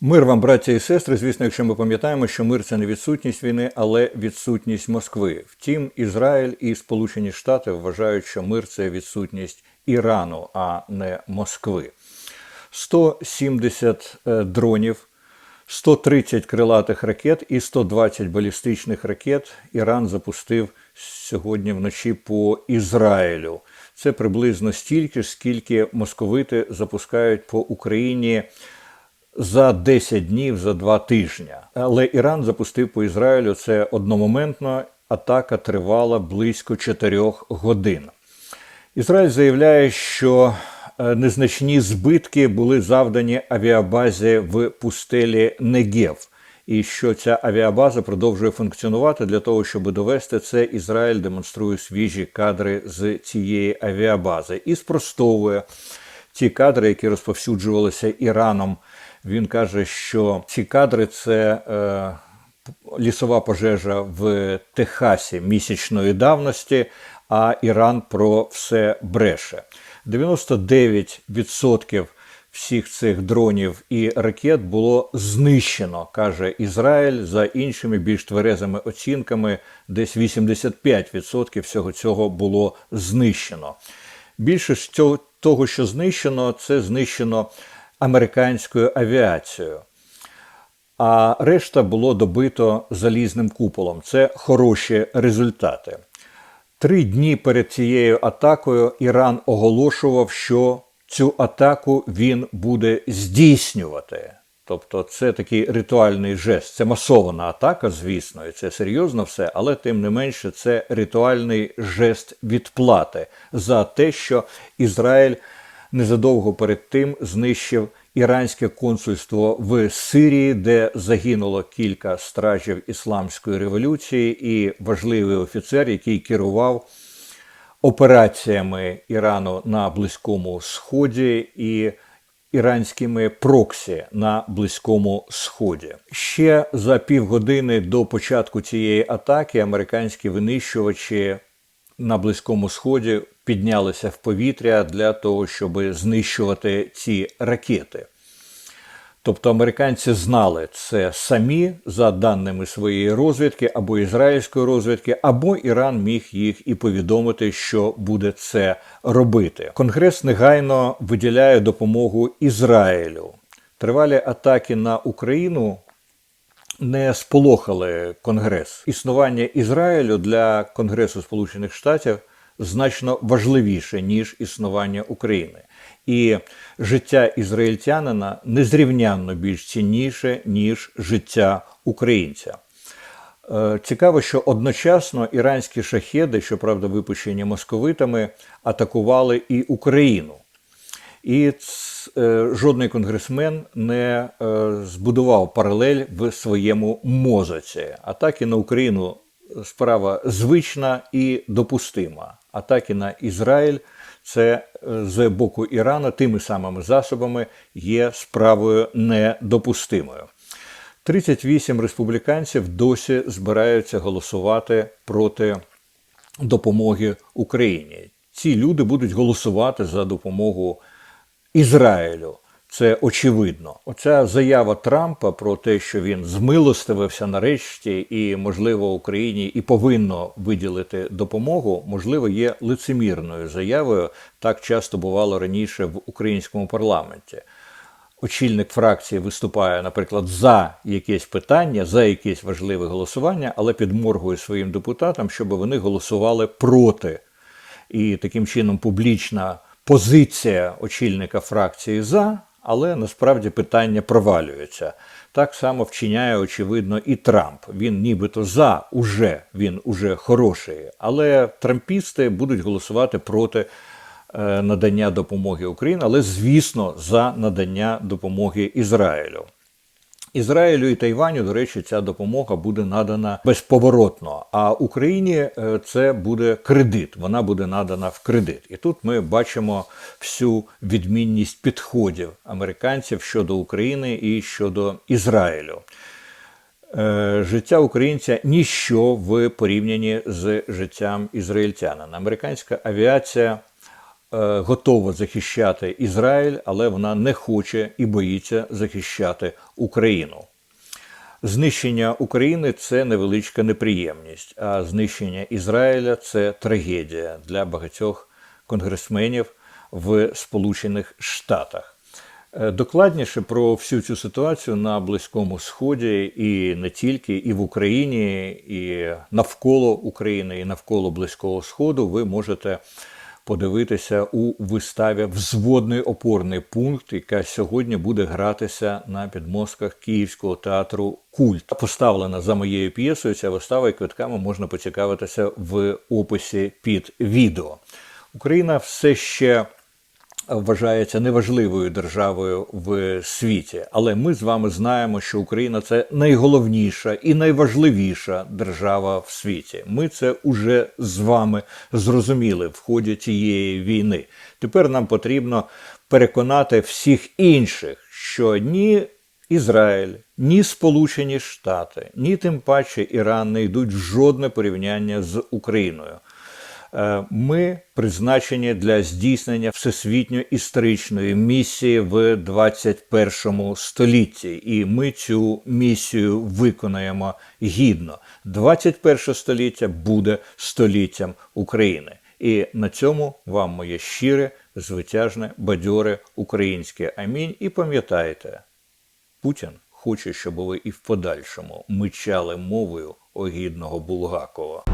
Мир вам, браття і сестри. Звісно, якщо ми пам'ятаємо, що мир це не відсутність війни, але відсутність Москви. Втім, Ізраїль і Сполучені Штати вважають, що мир це відсутність Ірану, а не Москви. 170 е, дронів, 130 крилатих ракет і 120 балістичних ракет Іран запустив сьогодні вночі по Ізраїлю. Це приблизно стільки ж, скільки московити запускають по Україні за 10 днів, за 2 тижні. Але Іран запустив по Ізраїлю це одномоментно. Атака тривала близько 4 годин. Ізраїль заявляє, що е, незначні збитки були завдані авіабазі в пустелі Негев. І що ця авіабаза продовжує функціонувати для того, щоб довести це, Ізраїль демонструє свіжі кадри з цієї авіабази і спростовує ті кадри, які розповсюджувалися Іраном. Він каже, що ці кадри це е, лісова пожежа в Техасі місячної давності, а Іран про все бреше. 99% всіх цих дронів і ракет було знищено, каже Ізраїль. За іншими більш тверезими оцінками, десь 85% всього цього було знищено. Більше того, що знищено, це знищено американською авіацією. А решта було добито залізним куполом. Це хороші результати. Три дні перед цією атакою Іран оголошував, що цю атаку він буде здійснювати. Тобто це такий ритуальний жест. Це масована атака, звісно, і це серйозно все, але тим не менше це ритуальний жест відплати за те, що Ізраїль незадовго перед тим знищив іранське консульство в Сирії, де загинуло кілька стражів ісламської революції, і важливий офіцер, який керував операціями Ірану на Близькому Сході і іранськими проксі на Близькому Сході. Ще за півгодини до початку цієї атаки американські винищувачі на Близькому Сході піднялися в повітря для того, щоб знищувати ці ракети. Тобто американці знали це самі за даними своєї розвідки або ізраїльської розвідки, або Іран міг їх і повідомити, що буде це робити. Конгрес негайно виділяє допомогу Ізраїлю. Тривалі атаки на Україну не сполохали Конгрес. Існування Ізраїлю для Конгресу Сполучених Штатів значно важливіше ніж існування України. І життя ізраїльтянина незрівнянно більш цінніше, ніж життя українця. Е, Цікаво, що одночасно іранські шахеди, щоправда, випущені московитами, атакували і Україну. І е, жодний конгресмен не е, збудував паралель в своєму мозоці. Атаки на Україну справа звична і допустима. Атаки на Ізраїль це з боку Ірана тими самими засобами є справою недопустимою. 38 республіканців досі збираються голосувати проти допомоги Україні. Ці люди будуть голосувати за допомогу Ізраїлю. Це очевидно. Оця заява Трампа про те, що він змилостивився нарешті, і, можливо, Україні і повинно виділити допомогу, можливо, є лицемірною заявою. Так часто бувало раніше в українському парламенті. Очільник фракції виступає, наприклад, за якесь питання, за якесь важливе голосування, але підморгує своїм депутатам, щоб вони голосували проти. І таким чином публічна позиція очільника фракції за але насправді питання провалюється. Так само вчиняє, очевидно, і Трамп. Він нібито за уже він уже хороший, але трампісти будуть голосувати проти е, надання допомоги Україні, але звісно за надання допомоги Ізраїлю. Ізраїлю і Тайваню, до речі, ця допомога буде надана безповоротно. А Україні е, це буде кредит. Вона буде надана в кредит. І тут ми бачимо всю відмінність підходів американців щодо України і щодо Ізраїлю. Е, життя українця ніщо в порівнянні з життям ізраїльтянина. Американська авіація готова захищати Ізраїль, але вона не хоче і боїться захищати Україну. Знищення України це невеличка неприємність, а знищення Ізраїля це трагедія для багатьох конгресменів в Сполучених Штатах. Е, Докладніше про всю цю ситуацію на Близькому Сході і не тільки, і в Україні, і навколо України, і навколо Близького Сходу ви можете подивитися у виставі Взводний опорний пункт, яка сьогодні буде гратися на підмозках Київського театру Культ. Поставлена за моєю п'єсою. Ця вистава і квитками можна поцікавитися в описі під відео. Україна все ще вважається неважливою державою в світі, але ми з вами знаємо, що Україна це найголовніша і найважливіша держава в світі. Ми це уже з вами зрозуміли в ході цієї війни. Тепер нам потрібно переконати всіх інших, що ні Ізраїль, ні Сполучені Штати, ні тим паче Іран не йдуть в жодне порівняння з Україною. Е, Ми призначені для здійснення всесвітньо історичної місії в 21 столітті, і ми цю місію виконаємо гідно. 21 століття буде століттям України. І на цьому вам моє щире, звитяжне, бадьоре українське амінь. І пам'ятайте, Путін хоче, щоб ви і в подальшому мичали мовою огідного Булгакова.